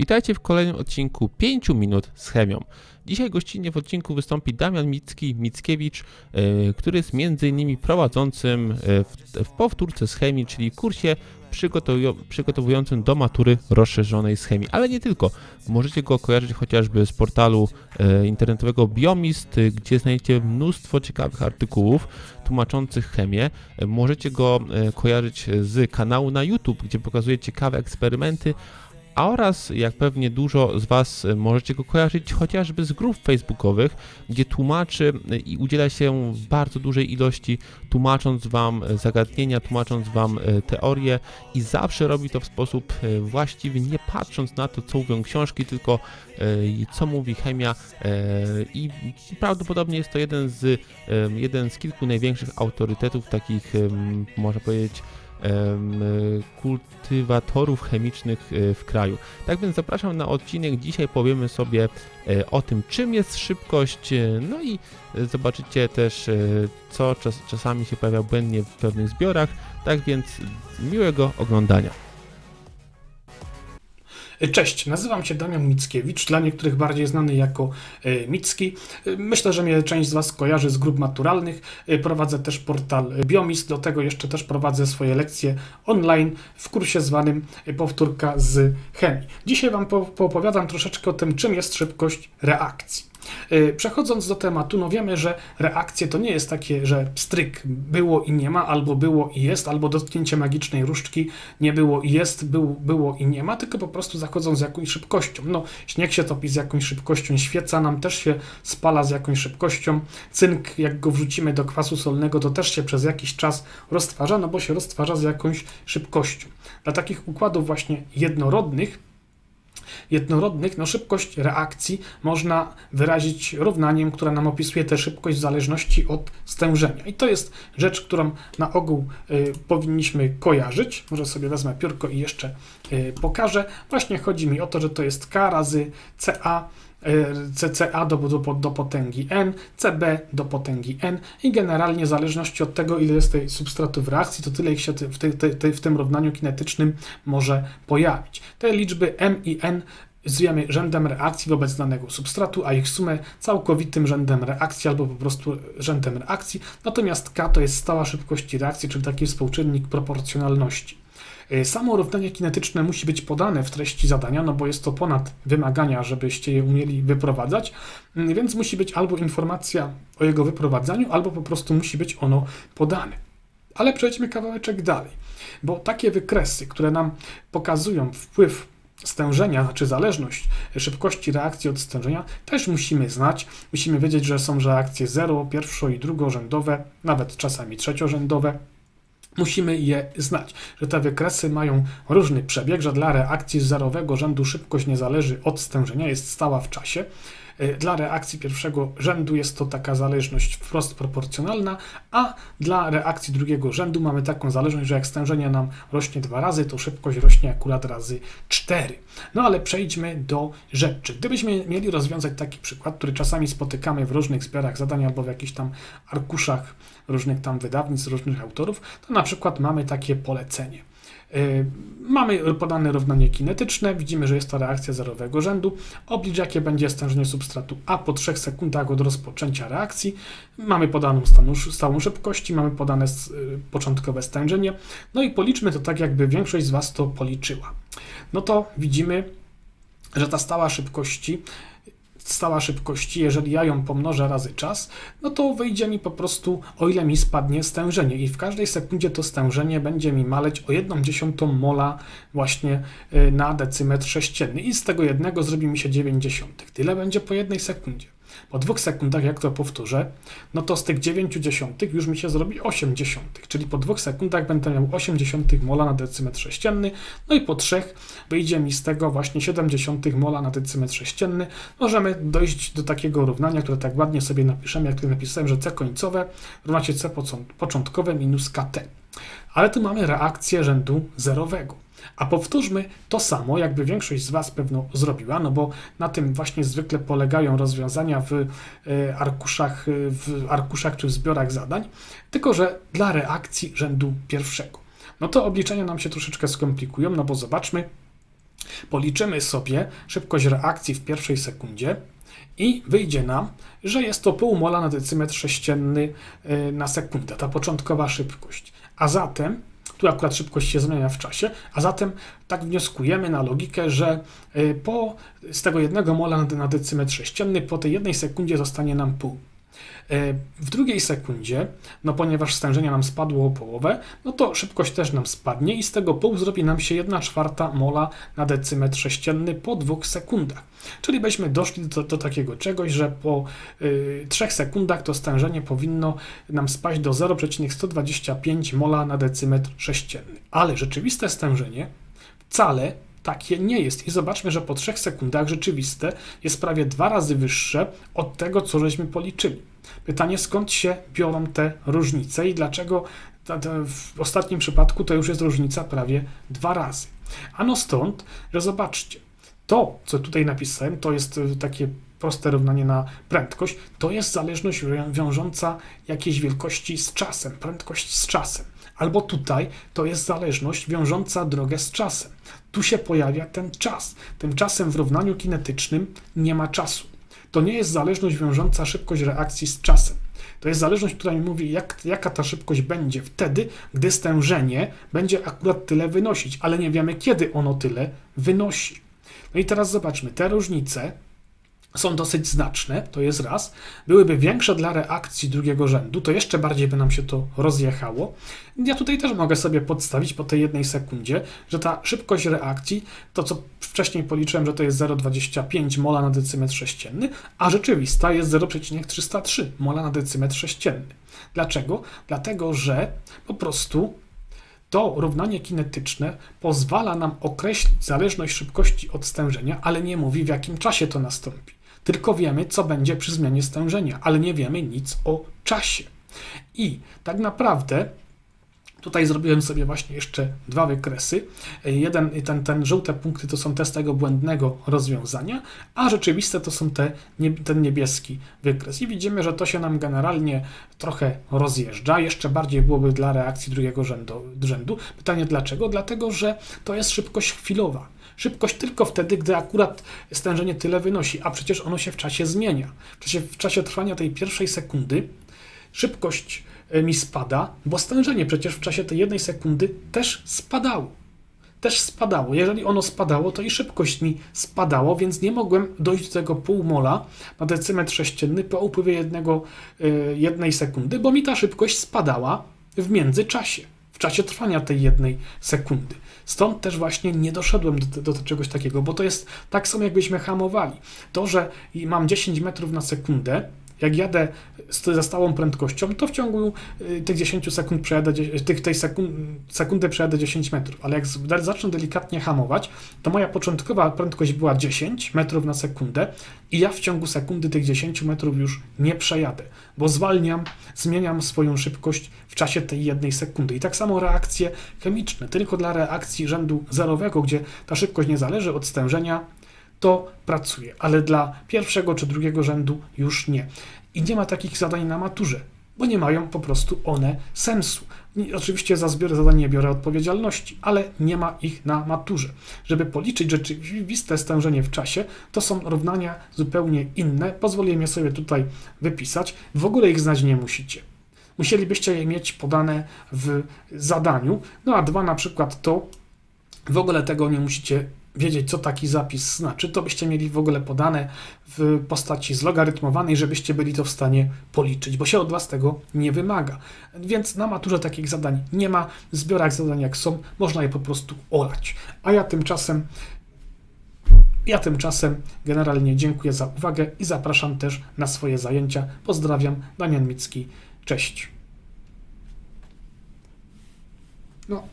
Witajcie w kolejnym odcinku 5 minut z chemią. Dzisiaj gościnnie w odcinku wystąpi Damian Micki, Mickiewicz, e, który jest m.in. prowadzącym e, w, w powtórce z chemii, czyli kursie przygotowują- przygotowującym do matury rozszerzonej z chemii. Ale nie tylko. Możecie go kojarzyć chociażby z portalu e, internetowego Biomist, gdzie znajdziecie mnóstwo ciekawych artykułów tłumaczących chemię. Możecie go kojarzyć z kanału na YouTube, gdzie pokazuje ciekawe eksperymenty, a oraz, jak pewnie dużo z Was e, możecie go kojarzyć, chociażby z grup facebookowych, gdzie tłumaczy e, i udziela się w bardzo dużej ilości, tłumacząc Wam e, zagadnienia, tłumacząc Wam teorie i zawsze robi to w sposób właściwy, nie patrząc na to, co mówią książki, tylko co mówi chemia i prawdopodobnie jest to jeden z, jeden z kilku największych autorytetów, takich, można powiedzieć, kultywatorów chemicznych e, w kraju. Tak więc zapraszam na odcinek. Dzisiaj powiemy sobie e, o tym, czym jest szybkość, e, no i zobaczycie też, co czas, czasami się pojawia błędnie w pewnych zbiorach. Tak więc miłego oglądania. Cześć, nazywam się Damian Mickiewicz, dla niektórych bardziej znany jako e, Micki. E, Myślę, że mnie część z Was kojarzy z grup maturalnych. E, Prowadzę też portal Biomist, do tego jeszcze też prowadzę swoje lekcje online w kursie zwanym Powtórka z chemii. Dzisiaj Wam po- poopowiadam troszeczkę o tym, czym jest szybkość reakcji. E, Przechodząc do tematu, no wiemy, że reakcje to nie jest takie, że stryk było i nie ma, albo było i jest, albo dotknięcie magicznej różdżki nie było i jest, był, było i nie ma, tylko po prostu zachodzą z jakąś szybkością. No, śnieg się topi z jakąś szybkością, świeca nam też się spala z jakąś szybkością, cynk, jak go wrzucimy do kwasu solnego, to też się przez jakiś czas roztwarza, no bo się roztwarza z jakąś szybkością. Dla takich układów właśnie jednorodnych, jednorodnych, no szybkość reakcji można wyrazić równaniem, które nam opisuje tę szybkość w zależności od stężenia. I to jest rzecz, którą na ogół y, powinniśmy kojarzyć. Może sobie wezmę piórko i jeszcze pokażę. Właśnie chodzi mi o to, że to jest K razy CA y, CCA do, do, do potęgi n, CB do potęgi n i generalnie w zależności od tego, ile jest tej substratu w reakcji, to tyle ich się w, tej, tej, w tym równaniu kinetycznym może pojawić. Te liczby m i n zwiemy rzędem reakcji wobec danego substratu, a ich sumę całkowitym rzędem reakcji albo po prostu rzędem reakcji. Natomiast k to jest stała szybkości reakcji, czyli taki współczynnik proporcjonalności. Y, Samo równanie kinetyczne musi być podane w treści zadania, no bo jest to ponad wymagania, żebyście je umieli wyprowadzać, Mm, więc musi być albo informacja o jego wyprowadzaniu, albo po prostu musi być ono podane. Ale przejdźmy kawałeczek dalej, bo takie wykresy, które nam pokazują wpływ stężenia, znaczy zależność szybkości reakcji od stężenia, też musimy znać. Musimy wiedzieć, że są reakcje zero, pierwszo i drugorzędowe, nawet czasami trzeciorzędowe. Musimy je znać, że te wykresy mają różny przebieg, że dla reakcji z zerowego rzędu szybkość nie zależy od stężenia, jest stała w czasie. Y, Dla reakcji pierwszego rzędu jest to taka zależność wprost proporcjonalna, a dla reakcji drugiego rzędu mamy taką zależność, że jak stężenie nam rośnie dwa razy, to szybkość rośnie akurat razy 4. No ale przejdźmy do rzeczy. Gdybyśmy mieli rozwiązać taki przykład, który czasami spotykamy w różnych zbiorach zadań albo w jakichś tam arkuszach różnych tam wydawnictw, różnych autorów, to na przykład mamy takie polecenie. Yy, Mamy podane równanie kinetyczne, widzimy, że jest to reakcja zerowego rzędu. Oblicz, jakie będzie stężenie substratu A po 3 sekundach od rozpoczęcia reakcji. Mamy podaną stanu, stałą szybkości, mamy podane y, początkowe stężenie. No i policzmy to tak, jakby większość z Was to policzyła. No to widzimy, że ta stała szybkości stała szybkości, jeżeli ja ją pomnożę razy czas, no to wyjdzie mi po prostu, o ile mi spadnie stężenie. I w każdej sekundzie to stężenie będzie mi maleć o 1 dziesiątą mola właśnie y, na decymetr sześcienny. I z tego jednego zrobi mi się 9 dziesiątych. Tyle będzie po jednej sekundzie. Po dwóch sekundach, jak to powtórzę, no to z tych 9 dziesiątych już mi się zrobi 8 dziesiątych, czyli po dwóch sekundach będę miał 8 dziesiątych mola na decymetr sześcienny, no i po trzech wyjdzie mi z tego właśnie 7 dziesiątych mola na decymetr sześcienny. Możemy dojść do takiego równania, które tak ładnie sobie napiszemy, jak tutaj napisałem, że C końcowe równa się C początkowe minus KT. Ale tu mamy reakcję rzędu zerowego. A powtórzmy to samo, jakby większość z Was pewno zrobiła, no bo na tym właśnie zwykle polegają rozwiązania w e, arkuszach, e, w arkuszach czy w zbiorach zadań, tylko że dla reakcji rzędu pierwszego. No to obliczenia nam się troszeczkę skomplikują, no bo zobaczmy, Policzymy sobie szybkość reakcji w pierwszej sekundzie i wyjdzie nam, że jest to pół mola na decymetr sześcienny y, na sekundę, ta początkowa szybkość. A zatem, tu akurat szybkość się zmienia w czasie, a zatem tak wnioskujemy na logikę, że y, po, z tego jednego mola na, na decymetr sześcienny po tej jednej sekundzie zostanie nam pół. E, W drugiej sekundzie, no ponieważ stężenie nam spadło o połowę, no to szybkość też nam spadnie i z tego pół zrobi nam się 1 czwarta mola na decymetr sześcienny po dwóch sekundach. Czyli byśmy doszli do, do takiego czegoś, że po y, 3 sekundach to stężenie powinno nam spaść do 0,125 mola na decymetr sześcienny. Ale rzeczywiste stężenie wcale takie nie jest. I zobaczmy, że po 3 sekundach rzeczywiste jest prawie dwa razy wyższe od tego, co żeśmy policzyli. Pytanie, skąd się biorą te różnice i dlaczego w ostatnim przypadku to już jest różnica prawie dwa razy. Ano stąd, że zobaczcie, to, co tutaj napisałem, to jest y, takie proste równanie na prędkość, to jest zależność wią- wiążąca jakiejś wielkości z czasem, prędkość z czasem. Albo tutaj to jest zależność wiążąca drogę z czasem. Tu się pojawia ten czas. Tymczasem w równaniu kinetycznym nie ma czasu. To nie jest zależność wiążąca szybkość reakcji z czasem. To jest zależność, która mi mówi, jak, jaka ta szybkość będzie wtedy, gdy stężenie będzie akurat tyle wynosić, ale nie wiemy, kiedy ono tyle wynosi. No i teraz zobaczmy, te różnice są dosyć znaczne, to jest raz. Byłyby większe dla reakcji drugiego rzędu, to jeszcze bardziej by nam się to rozjechało. Ja tutaj też mogę sobie podstawić po tej jednej sekundzie, że ta szybkość reakcji, to co wcześniej policzyłem, że to jest 0,25 mola na decymetr sześcienny, a rzeczywista jest 0,303 mola na decymetr sześcienny. Dlaczego? Dlatego, że po prostu to równanie kinetyczne pozwala nam określić zależność szybkości od stężenia, ale nie mówi w jakim czasie to nastąpi. Tylko wiemy, co będzie przy zmianie stężenia, ale nie wiemy nic o czasie. I tak naprawdę Tutaj zrobiłem sobie właśnie jeszcze dwa wykresy. Jeden, ten, ten żółte punkty to są te z tego błędnego rozwiązania, a rzeczywiste to są te, ten niebieski wykres. I widzimy, że to się nam generalnie trochę rozjeżdża. Jeszcze bardziej byłoby dla reakcji drugiego rzędu. rzędu. Pytanie dlaczego? Dlatego, że to jest szybkość chwilowa. Szybkość tylko wtedy, gdy akurat stężenie tyle wynosi, a przecież ono się w czasie zmienia. W czasie, w czasie trwania tej pierwszej sekundy szybkość mi spada, bo stężenie przecież w czasie tej jednej sekundy też spadało. Też spadało. Jeżeli ono spadało, to i szybkość mi spadało, więc nie mogłem dojść do tego pół mola na decymetr sześcienny po upływie jednego, e, jednej sekundy, bo mi ta szybkość spadała w międzyczasie, w czasie trwania tej jednej sekundy. Stąd też właśnie nie doszedłem do, do, do czegoś takiego, bo to jest tak samo, jakbyśmy hamowali. To, że mam 10 metrów na sekundę, jak jadę ze stałą prędkością, to w ciągu y, tych 10 sekund przejadę, tych, tej sekund, sekundy przejadę 10 metrów, ale jak zacznę delikatnie hamować, to moja początkowa prędkość była 10 metrów na sekundę i ja w ciągu sekundy tych 10 metrów już nie przejadę, bo zwalniam, zmieniam swoją szybkość w czasie tej jednej sekundy. I tak samo reakcje chemiczne, tylko dla reakcji rzędu zerowego, gdzie ta szybkość nie zależy od stężenia, to pracuje, ale dla pierwszego czy drugiego rzędu już nie. I nie ma takich zadań na maturze, bo nie mają po prostu one sensu. Oczywiście za zbiór zadań nie biorę odpowiedzialności, ale nie ma ich na maturze. Żeby policzyć rzeczywiste stężenie w czasie, to są równania zupełnie inne. Pozwoliłem je sobie tutaj wypisać. W ogóle ich znać nie musicie. Musielibyście je mieć podane w zadaniu. No a dwa na przykład to, w ogóle tego nie musicie wiedzieć, co taki zapis znaczy, to byście mieli w ogóle podane w postaci zlogarytmowanej, żebyście byli to w stanie policzyć, bo się od Was tego nie wymaga. Więc na maturze takich zadań nie ma, w zbiorach zadań jak są, można je po prostu olać. A ja tymczasem ja tymczasem generalnie dziękuję za uwagę i zapraszam też na swoje zajęcia. Pozdrawiam, Damian Micki. Cześć. No.